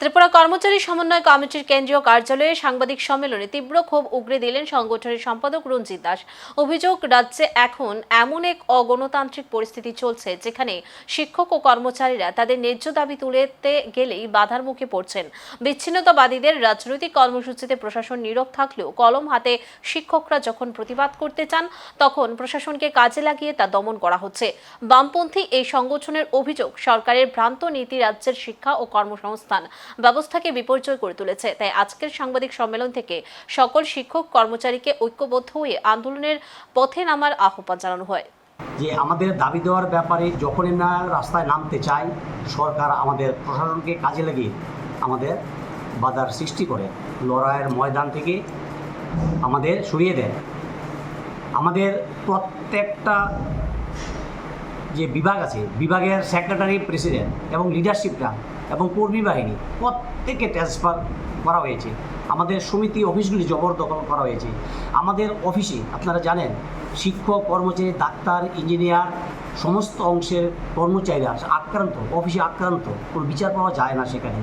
ত্রিপুরা কর্মচারী সমন্বয় কমিটির কেন্দ্রীয় কার্যালয়ে সাংবাদিক সম্মেলনে তীব্র ক্ষোভ উগরে দিলেন সংগঠনের সম্পাদক রঞ্জিত দাস। অভিযোগ, রাজ্যে এখন এমন এক অগণতান্ত্রিক পরিস্থিতি চলছে যেখানে শিক্ষক ও কর্মচারীরা তাদের ন্যায্য দাবি তুলেতে গেলেই বাধার মুখে পড়ছেন। বিচ্ছিন্নতাবাদীদের রাজনৈতিক কর্মসূচিতে প্রশাসন নীরব থাকলেও কলম হাতে শিক্ষকরা যখন প্রতিবাদ করতে চান, তখন প্রশাসনকে কাজে লাগিয়ে তা দমন করা হচ্ছে। বামপন্থী এই সংগঠনের অভিযোগ, সরকারের ভ্রান্ত নীতি রাজ্যের শিক্ষা ও কর্মসংস্থান। ব্যবস্থাকে বিপর্যয় করে তুলেছে। তাই আজকের সাংবাদিক সম্মেলন থেকে সকল শিক্ষক কর্মচারীকে ঐক্যবদ্ধ হয়ে আন্দোলনের পথে নামার আহ্বান জানানো হয়। যে আমাদের দাবি দেওয়ার ব্যাপারে যখনই না রাস্তায় নামতে চাই, সরকার আমাদের প্রশাসনকে কাজে লাগিয়ে আমাদের বাধার সৃষ্টি করে, লড়াইয়ের ময়দান থেকে আমাদের সরিয়ে দেয়। আমাদের প্রত্যেকটা যে বিভাগ আছে, বিভাগের সেক্রেটারি প্রেসিডেন্ট এবং লিডারশিপটা এবং কর্মী বাহিনী প্রত্যেকে ট্রান্সফার করা হয়েছে। আমাদের সমিতি অফিসগুলি জবরদখল করা হয়েছে। আমাদের অফিসে, আপনারা জানেন, শিক্ষক, কর্মচারী, ডাক্তার ইঞ্জিনিয়ার সমস্ত অংশের কর্মচারীরা আক্রান্ত, অফিসে আক্রান্ত, কোনো বিচার পাওয়া যায় না সেখানে।